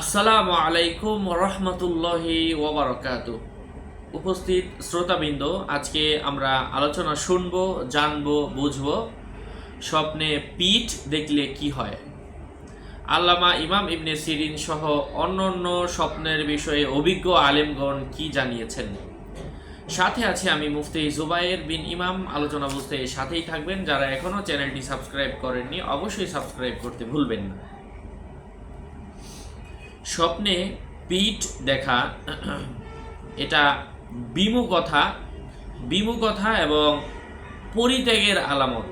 আসসালামু আলাইকুম রহমতুল্লাহি ওবরাকাত উপস্থিত শ্রোতাবৃন্দ, আজকে আমরা আলোচনা শুনব, জানব, বুঝব, স্বপ্নে পিঠ দেখলে কি হয়? আল্লামা ইমাম ইবনে সিরিন সহ অন্য অন্য স্বপ্নের বিষয়ে অভিজ্ঞ আলেমগণ কি জানিয়েছেন? সাথে আছে আমি মুফতি জুবাইর বিন ইমাম। আলোচনা বুঝতে সাথেই থাকবেন। যারা এখনও চ্যানেলটি সাবস্ক্রাইব করেননি, অবশ্যই সাবস্ক্রাইব করতে ভুলবেন না। স্বপ্নে পিঠ দেখা, এটা বিমুখতা বিমুখতা এবং পরিত্যাগের আলামত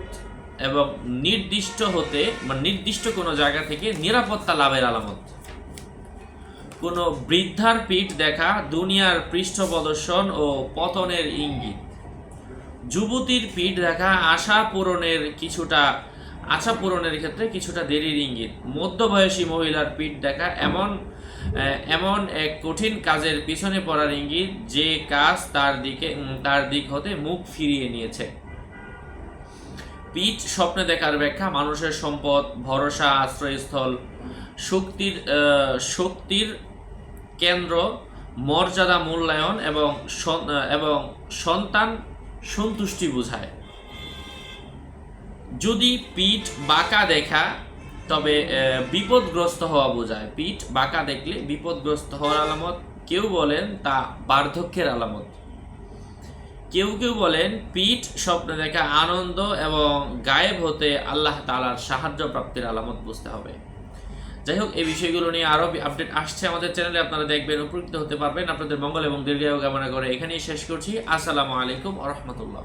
এবং নির্দিষ্ট হতে বা নির্দিষ্ট কোনো জায়গা থেকে নিরাপত্তা লাভের আলামত। কোনো বৃদ্ধার পিঠ দেখা দুনিয়ার পৃষ্ঠ প্রদর্শন ও পতনের ইঙ্গিত। যুবতীর পিঠ দেখা আশা পূরণের কিছুটা আশা পূরণের ক্ষেত্রে কিছুটা দেরির ইঙ্গিত। মধ্যবয়সী মহিলার পিঠ দেখা এমন এমন এক কঠিন কাজের পিছনে পড়ার ইঙ্গিত যে কাজ তার দিকে তার দিক হতে মুখ ফিরিয়ে নিয়েছে। পিঠ স্বপ্নে দেখার ব্যাখ্যা, মানুষের সম্পদ, ভরসা, আশ্রয়স্থল, শক্তির শক্তির কেন্দ্র, মর্যাদা মূল্যায়ন এবং এবং সন্তান সন্তুষ্টি বোঝায়। যদি পিঠ বাঁকা দেখা, তবে বিপদগ্রস্ত হওয়া বোঝায়। পিঠ বাঁকা দেখলে বিপদগ্রস্ত হওয়ার আলামত, কেউ বলেন তা বার্ধক্যের আলামত। কেউ কেউ বলেন পিঠ স্বপ্নে দেখা আনন্দ এবং গায়েব হতে আল্লাহ তালার সাহায্য প্রাপ্তির আলামত বুঝতে হবে। যাই হোক, এই বিষয়গুলো নিয়ে আরও আপডেট আসছে আমাদের চ্যানেলে। আপনারা দেখবেন, উপকৃত হতে পারবেন। আপনাদের মঙ্গল এবং দীর্ঘায়ু কামনা করে এখানেই শেষ করছি। আসসালামু আলাইকুম আ রহমতুল্লাহ।